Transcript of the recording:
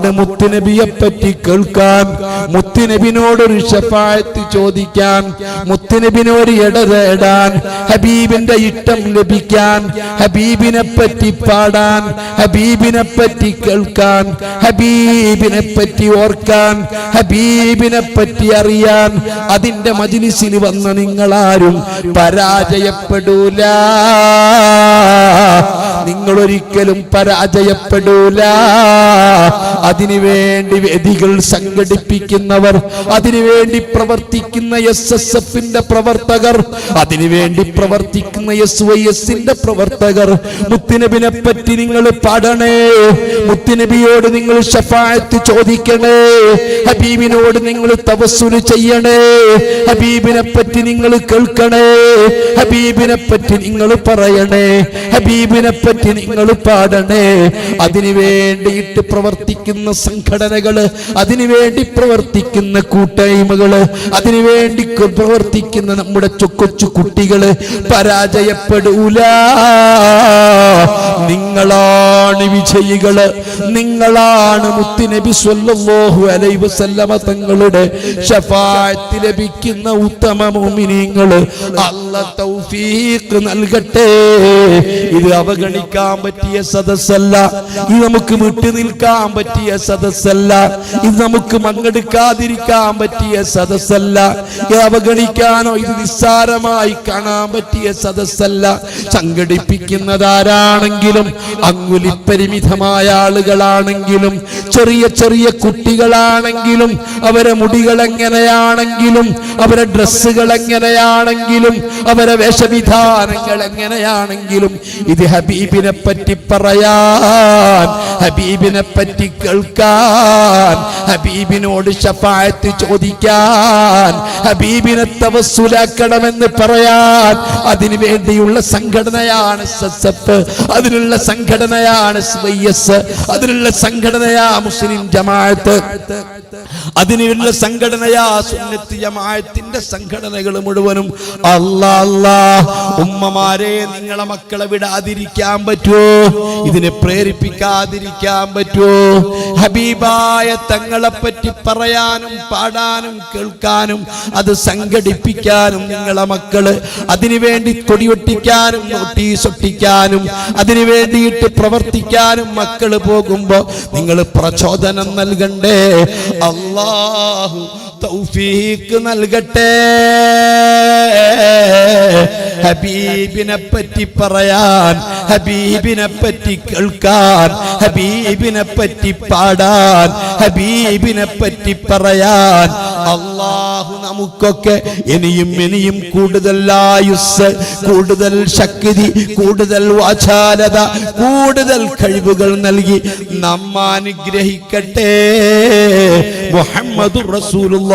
അതുകൊണ്ട് മുത്തുനബിയെ പറ്റി കേൾക്കാൻ മുത്തുനബിനോടൊരു ഷഫായത്ത് ചോദിക്കാൻ മുത്തുനബിനോട് ഇട തേടാൻ ഹബീബിന്റെ ഇഷ്ടം ലഭിക്കാൻ ഹബീബിനെ പറ്റി പാടാൻ ഹബീബിനെ പറ്റി കേൾക്കാൻ ഹബീബിനെ പറ്റി ഓർക്കാൻ ഹബീബിനെ പറ്റി അറിയാൻ അതിന്റെ മജിലിസിൽ വന്ന നിങ്ങളാരും പരാജയപ്പെടൂല. ഒരിക്കലും പരാജയപ്പെടൂല. അതിനുവേണ്ടി വേദികൾ സംഘടിപ്പിക്കുന്നവർ അതിനുവേണ്ടി പ്രവർത്തിക്കുന്ന എസ് എസ് എഫിന്റെ പ്രവർത്തകർ അതിനുവേണ്ടി പ്രവർത്തിക്കുന്ന എസ് വൈ എസിന്റെ പ്രവർത്തകർ. മുത്തുനബിനെ പറ്റി നിങ്ങൾ പാടണേ. മുത്തുനബിയോട് നിങ്ങൾ ഷഫായത്ത് ചോദിക്കണേ. ഹബീബിനോട് നിങ്ങൾ തപസ്സുന് ചെയ്യണേ. ഹബീബിനെ പറ്റി നിങ്ങൾ കേൾക്കണേ. ഹബീബിനെ പറ്റി നിങ്ങൾ പറയണേ. ഹബീബിനെ പറ്റി നിങ്ങൾ പാടണേ. അതിനു വേണ്ടിയിട്ട് പ്രവർത്തിക്കുന്ന സംഘടനകൾ അതിനു വേണ്ടി പ്രവർത്തിക്കുന്ന കൂട്ടായ്മകൾ അതിനു വേണ്ടി പ്രവർത്തിക്കുന്ന നമ്മുടെ ചൊക്കൊച്ചു കൊച്ചു കുട്ടികൾ പരാജയപ്പെടൂല. നിങ്ങളാണ് വിജയികൾ. നിങ്ങളാണ് മുത്തുനബി സ്വല്ലല്ലാഹു അലൈഹി വസല്ലമ തങ്ങളുടെ ഷഫാഅത്ത് ലഭിക്കുന്ന ഉത്തമ മുഅ്മിനീങ്ങൾ അല്ല തൗഫീഖ് നൽകട്ടെ. ഇത് അവഗണിക്കാൻ പറ്റിയ സദസ്സല്ല. ഇത് നമുക്ക് വിട്ടു നിൽക്കാൻ പറ്റിയ സദസ്സല്ല. ഇത് നമുക്ക് മങ്ങെടുക്കാതിരിക്കാൻ പറ്റിയ സദസ്സല്ല. ഇത് അവഗണിക്കാനോ ഇത് നിസ്സാരമായി കാണാൻ പറ്റിയ സദസ്സല്ല. സംഘടിപ്പിക്കുന്നതാരാണെങ്കിലും അങ്കുലി പരിമിതമായ ആളുകളാണെങ്കിലും ചെറിയ ചെറിയ കുട്ടികളാണെങ്കിലും അവരെ മുടികൾ എങ്ങനെയാണെങ്കിലും അവരെ ഡ്രസ്സുകൾ എങ്ങനെയാണെങ്കിലും അവരെ വേഷവിധാനങ്ങൾ എങ്ങനെയാണെങ്കിലും ഇത് ഹബീബിനെ പറ്റി പറയാൻ ഹബീബിനെ പറ്റി കേൾക്കാൻ ഹബീബിനോട് ഷഫായത്ത് ചോദിക്കാൻ ഹബീബിനെ തവസ്സുലാക്കണമെന്ന് പറയാൻ അതിനു വേണ്ടിയുള്ള സംഘടനയാണ് സസപ്പ് അതിനുള്ള സംഘടനയാണ്. അതിനുള്ള സംഘടനയാ മുസ്ലിം ജമാഅത്ത് അതിനുള്ള സംഘടനയാ? സുന്നത്തിയമായത്തിന്റെ സംഘടനകൾ മുഴുവനും അല്ലാ അല്ലാ. ഉമ്മമാരെ നിങ്ങളെ മക്കളെ വിടാതിരിക്കാൻ പറ്റുമോ ഇതിനെ പ്രേരിപ്പിക്കാതിരിക്കാൻ പറ്റുമോ ഹബീബായ തങ്ങളെ പറ്റി പറയാനും പാടാനും കേൾക്കാനും അത് സംഘടിപ്പിക്കാനും നിങ്ങളെ മക്കൾ അതിനുവേണ്ടി കൊടിയൊട്ടിക്കാനും നോട്ടീസ് ഒട്ടിക്കാനും അതിനു വേണ്ടിയിട്ട് പ്രവർത്തിക്കാനും മക്കൾ പോകുമ്പോ നിങ്ങൾ പ്രചോദനം നൽകണ്ടേ? അള്ളാഹു തൗഫീഖ് നൽകട്ടെ. ഹബീബിനെ പറ്റി പറയാൻ ഹബീബിനെ പറ്റി കേൾക്കാൻ ഹബീബിനെ പറ്റി പാടാൻ ഹബീബിനെ പറ്റി പറയാൻ അള്ളാഹു നമുക്കൊക്കെ ഇനിയും ഇനിയും കൂടുതൽ ആയുസ് കൂടുതൽ ശക്തി കൂടുതൽ വാചാലത കൂടുതൽ കഴിവുകൾ നൽകി നമ്മ അനുഗ്രഹിക്കട്ടെ. മുഹമ്മദ് റസൂലുള്ള.